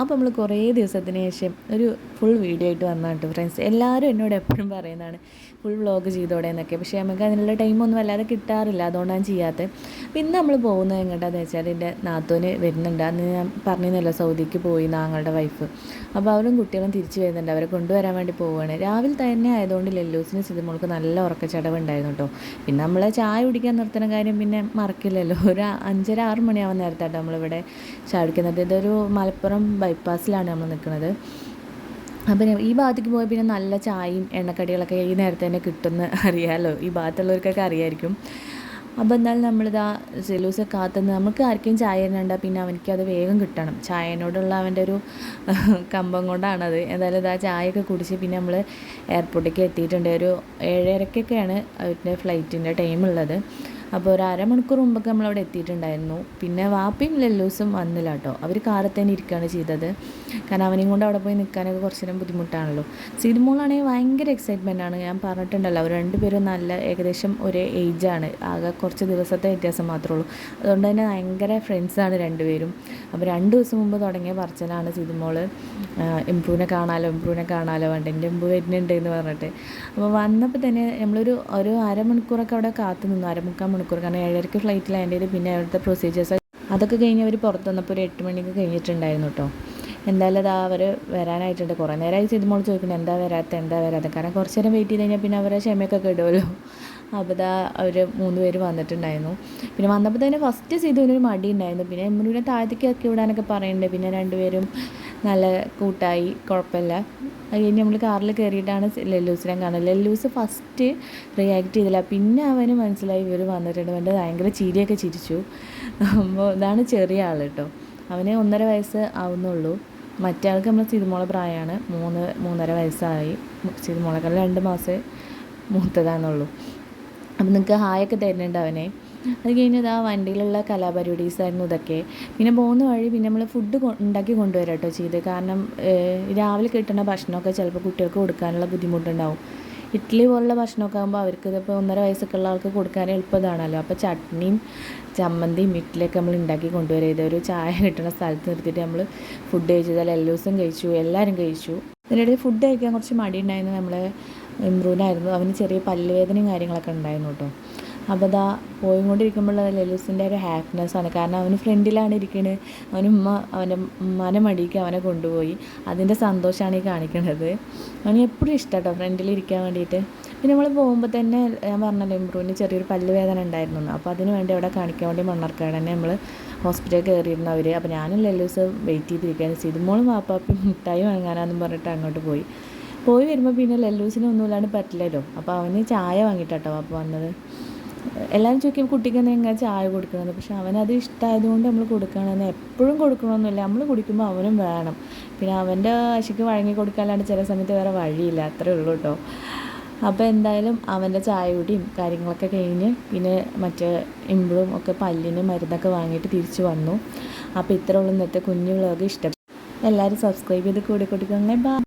അപ്പോൾ നമ്മൾ കുറേ ദിവസത്തിന് ശേഷം ഒരു ഫുൾ വീഡിയോ ആയിട്ട് വന്നാണ് കേട്ടോ ഫ്രണ്ട്സ് എല്ലാവരും എന്നോട് എപ്പോഴും പറയുന്നതാണ് ഫുൾ വ്ളോഗ് ചെയ്തോടെ എന്നൊക്കെ. പക്ഷേ നമുക്ക് അതിനുള്ള ടൈമൊന്നും വല്ലാതെ കിട്ടാറില്ല. അതുകൊണ്ടാണ് ചെയ്യാത്തത്. ഇന്ന് നമ്മൾ പോകുന്നത് എങ്ങോട്ടാന്ന് വെച്ചാൽ എന്റെ നാത്തോന് വരുന്നുണ്ട്. അന്ന് ഞാൻ പറഞ്ഞിരുന്നല്ലോ സൗദിക്ക് പോയി നാങ്ങളുടെ വൈഫ് അപ്പോൾ അവരും കുട്ടികളും തിരിച്ചു വരുന്നുണ്ട്. അവരെ കൊണ്ടുവരാൻ വേണ്ടി പോവുകയാണ്. രാവിലെ തന്നെ ആയതുകൊണ്ട് ലെല്ലൂസിന് സിതുമോൾക്ക് നല്ല ഉറക്കച്ചടവുണ്ടായിരുന്നു കേട്ടോ പിന്നെ നമ്മൾ ചായ കുടിക്കാൻ നിർത്തുന്ന കാര്യം പിന്നെ മറക്കില്ലല്ലോ. ഒരു അഞ്ചര ആറ് മണിയാവാൻ നേരത്താട്ടോ നമ്മളിവിടെ ചായ കുടിക്കുന്നത്. ഇതൊരു മലപ്പുറം ബൈപ്പാസിലാണ് നമ്മൾ നിൽക്കുന്നത്. അപ്പം ഈ ഭാഗത്തേക്ക് പോയാൽ പിന്നെ നല്ല ചായയും എണ്ണക്കടികളൊക്കെ ഈ നേരത്തെ തന്നെ കിട്ടുമെന്ന് അറിയാമല്ലോ ഈ ഭാഗത്തുള്ളവർക്കൊക്കെ അറിയായിരിക്കും. അപ്പോൾ എന്നാലും നമ്മളിതാ സെലൂസ് കാത്തുനിന്ന് നമുക്ക് ആർക്കും ചായ തന്നെ പിന്നെ അവനിക്ക് അത് വേഗം കിട്ടണം. ചായനോടുള്ള അവന്റെ ഒരു കമ്പം കൊണ്ടാണത്. എന്തായാലും ഇതാ ചായയൊക്കെ കുടിച്ച് പിന്നെ നമ്മൾ എയർപോർട്ടിലേക്ക് എത്തിയിട്ടുണ്ട്. ഒരു ഏഴരക്കൊക്കെയാണ് അവന്റെ ഫ്ലൈറ്റിന്റെ ടൈം ഉള്ളത്. അപ്പോൾ ഒരു അരമണിക്കൂർ മുമ്പൊക്കെ നമ്മളവിടെ എത്തിയിട്ടുണ്ടായിരുന്നു. പിന്നെ വാപ്പിയും ലല്ലൂസും വന്നില്ല കേട്ടോ അവർ കാറിൽ തന്നെ ഇരിക്കുകയാണ് ചെയ്തത്. കാരണം അവനെയും കൊണ്ട് അവിടെ പോയി നിൽക്കാനൊക്കെ കുറച്ച് നേരം ബുദ്ധിമുട്ടാണല്ലോ. സിനിമകളാണെങ്കിൽ ഭയങ്കര എക്സൈറ്റ്മെന്റ് ആണ്. ഞാൻ പറഞ്ഞിട്ടുണ്ടല്ലോ അവർ രണ്ടുപേരും നല്ല ഏകദേശം ഒരേ ഏജാണ് ആകെ കുറച്ച് ദിവസത്തെ വ്യത്യാസം മാത്രമേ ഉള്ളൂ. അതുകൊണ്ട് തന്നെ ഭയങ്കര ഫ്രണ്ട്സാണ് രണ്ടുപേരും. അപ്പോൾ രണ്ട് ദിവസം മുമ്പ് തുടങ്ങിയ പറച്ചിലാണ് സിനിമോൾ എംപ്രൂവിനെ കാണാലോ എംപ്രൂവിനെ കാണാലോ വേണ്ട എന്റെ എംപ്രൂ വരുന്നുണ്ട് എന്ന് പറഞ്ഞിട്ട്. അപ്പോൾ വന്നപ്പോൾ തന്നെ നമ്മളൊരു ഒരു അരമണിക്കൂറൊക്കെ അവിടെ കാത്തു നിന്നു. അരമുക്കാൽ മണിക്കൂർ. കാരണം ഏഴരയ്ക്ക് ഫ്ലൈറ്റ് ലാൻഡ് ചെയ്ത് പിന്നെ അവിടുത്തെ പ്രൊസീജിയേഴ്സ് അതൊക്കെ കഴിഞ്ഞ് അവർ പുറത്ത് വന്നപ്പോൾ ഒരു എട്ട് മണിക്ക് കഴിഞ്ഞിട്ടുണ്ടായിരുന്നു കേട്ടോ എന്തായാലും അതാ അവർ വരാനായിട്ടുണ്ട്. കുറേ നേരമായി സിനിമകൾ ചോദിക്കുന്നത് എന്താ വരാത്ത? എന്താ വരാത്ത? കാരണം കുറച്ച് നേരം വെയിറ്റ് ചെയ്ത് കഴിഞ്ഞാൽ പിന്നെ അവരെ ക്ഷമയൊക്കെ ഇടുമല്ലോ അപ്പോൾ അവർ മൂന്ന് പേര് വന്നിട്ടുണ്ടായിരുന്നു. പിന്നെ വന്നപ്പോൾ തന്നെ ഫസ്റ്റ് സീതുവിനൊരു മടി ഉണ്ടായിരുന്നു പിന്നെ എമ്മുടിനെ താഴത്തേക്ക് ഇറക്കി വിടാനൊക്കെ പറയുന്നുണ്ട് പിന്നെ രണ്ടുപേരും നല്ല കൂട്ടായി കുഴപ്പമില്ല. കഴിഞ്ഞ് നമ്മൾ കാറിൽ കയറിയിട്ടാണ് ലെല്ലൂസിനെ കാണുന്നത്. ലല്ലൂസ് ഫസ്റ്റ് റിയാക്ട് ചെയ്തില്ല. പിന്നെ അവന് മനസ്സിലായി ഇവർ വന്നിട്ടുണ്ട്. അവന്റെ ഭയങ്കര ചിരിയൊക്കെ ചിരിച്ചു. അപ്പോൾ ഇതാണ് ചെറിയ ആൾ കേട്ടോ അവന് ഒന്നര വയസ്സ് ആവുന്നുള്ളൂ. മറ്റേ ആൾക്ക് നമ്മൾ സിതുമോളെ പ്രായമാണ്. മൂന്ന് മൂന്നര വയസ്സായി. സിതുമോളെക്കാൾ രണ്ട് മാസം മൂത്തതാണെന്നുള്ളൂ അപ്പം നിങ്ങൾക്ക് ഹായൊക്കെ തരുന്നുണ്ട് അവനെ. അത് കഴിഞ്ഞത് ആ വണ്ടിയിലുള്ള കലാപരിപാടീസായിരുന്നു ഇതൊക്കെ. പിന്നെ പോകുന്ന വഴി പിന്നെ നമ്മൾ ഫുഡ് ഉണ്ടാക്കി കൊണ്ടുവരാം കേട്ടോ ചെയ്ത്. കാരണം രാവിലെ കിട്ടുന്ന ഭക്ഷണമൊക്കെ ചിലപ്പോൾ കുട്ടികൾക്ക് കൊടുക്കാനുള്ള ബുദ്ധിമുട്ടുണ്ടാവും. ഇഡ്ഡലി പോലുള്ള ഭക്ഷണമൊക്കെ ആകുമ്പോൾ അവർക്ക് ഇതിപ്പോൾ ഒന്നര വയസ്സൊക്കെ ഉള്ള ആൾക്ക് കൊടുക്കാൻ എളുപ്പതാണല്ലോ. അപ്പോൾ ചട്നിയും ചമ്മന്തിയും ഇഡ്ഡലിയൊക്കെ നമ്മൾ ഉണ്ടാക്കി കൊണ്ടുവരാം. ഇതൊരു ചായ കിട്ടുന്ന സ്ഥലത്ത് നിർത്തിയിട്ട് നമ്മൾ ഫുഡ് കഴിച്ചത് എല്ലാ ദിവസവും കഴിച്ചു. എല്ലാവരും കഴിച്ചു. ഇതിനിടയിൽ ഫുഡ് കഴിക്കാൻ കുറച്ച് മടി ഉണ്ടായിരുന്നു നമ്മൾ ഇമ്പ്രൂവിനായിരുന്നു അവന് ചെറിയ പല്ലുവേദനയും കാര്യങ്ങളൊക്കെ ഉണ്ടായിരുന്നു കേട്ടോ. അപ്പോൾ പോയി കൊണ്ടിരിക്കുമ്പോഴുള്ള ലലൂസിന്റെ ഒരു ഹാപ്പിനെസ് ആണ്. കാരണം അവന് ഫ്രണ്ടിലാണ് ഇരിക്കുന്നത് അവന് ഉമ്മ അവന്റെ ഉമ്മാനെ മടിക്ക് അവനെ കൊണ്ടുപോയി. അതിന്റെ സന്തോഷമാണ് ഈ കാണിക്കുന്നത് അവന് എപ്പോഴും ഇഷ്ടം കേട്ടോ ഫ്രണ്ടിൽ ഇരിക്കാൻ വേണ്ടിയിട്ട്. പിന്നെ നമ്മൾ പോകുമ്പോൾ തന്നെ ഞാൻ പറഞ്ഞല്ലോ ഇമ്പ്രൂവിന് ചെറിയൊരു പല്ലുവേദന ഉണ്ടായിരുന്നു അപ്പോൾ അതിന് വേണ്ടി അവിടെ കാണിക്കാൻ വേണ്ടി മണ്ണാർക്കാട് തന്നെ നമ്മൾ ഹോസ്പിറ്റലിൽ കയറിയിരുന്നു അവർ അപ്പോൾ ഞാനും ലല്ലൂസ് വെയിറ്റ് ചെയ്തിരിക്കുകയാണ് സിതുമോളും വാപ്പാപ്പി മിഠായി വാങ്ങാനാന്നും പറഞ്ഞിട്ട് അങ്ങോട്ട് പോയി. പോയി വരുമ്പോൾ പിന്നെ ലല്ലൂസിന് ഒന്നുമില്ലാണ്ട് പറ്റില്ലല്ലോ. അപ്പോൾ അവന് ചായ വാങ്ങിയിട്ടോ അപ്പോൾ വന്നത്. എല്ലാവരും ചോദിക്കും കുട്ടിക്ക് എന്തെങ്കിലും ചായ കൊടുക്കണമെന്ന് പക്ഷെ അവനത് ഇഷ്ടമായതുകൊണ്ട് നമ്മൾ കൊടുക്കണമെന്ന് എപ്പോഴും കൊടുക്കണമെന്നില്ല നമ്മൾ കുടിക്കുമ്പോൾ അവനും വേണം. പിന്നെ അവന്റെ ആശയ്ക്ക് വഴങ്ങി കൊടുക്കാനാണ് ചില സമയത്ത് വേറെ വഴിയില്ല. അത്രേ ഉള്ളൂ കേട്ടോ അപ്പോൾ എന്തായാലും അവന്റെ ചായ കുടിയും കാര്യങ്ങളൊക്കെ കഴിഞ്ഞ് പിന്നെ മറ്റേ ഇമ്പിളും ഒക്കെ പല്ലിന് മരുന്നൊക്കെ വാങ്ങിയിട്ട് തിരിച്ചു വന്നു. അപ്പോൾ ഇത്രയുള്ള ഇന്നത്തെ കുഞ്ഞു വ്ളോഗ്. ഇഷ്ടം എല്ലാവരും സബ്സ്ക്രൈബ് ചെയ്ത് കൂടി കൊടുക്കണേ. ബാ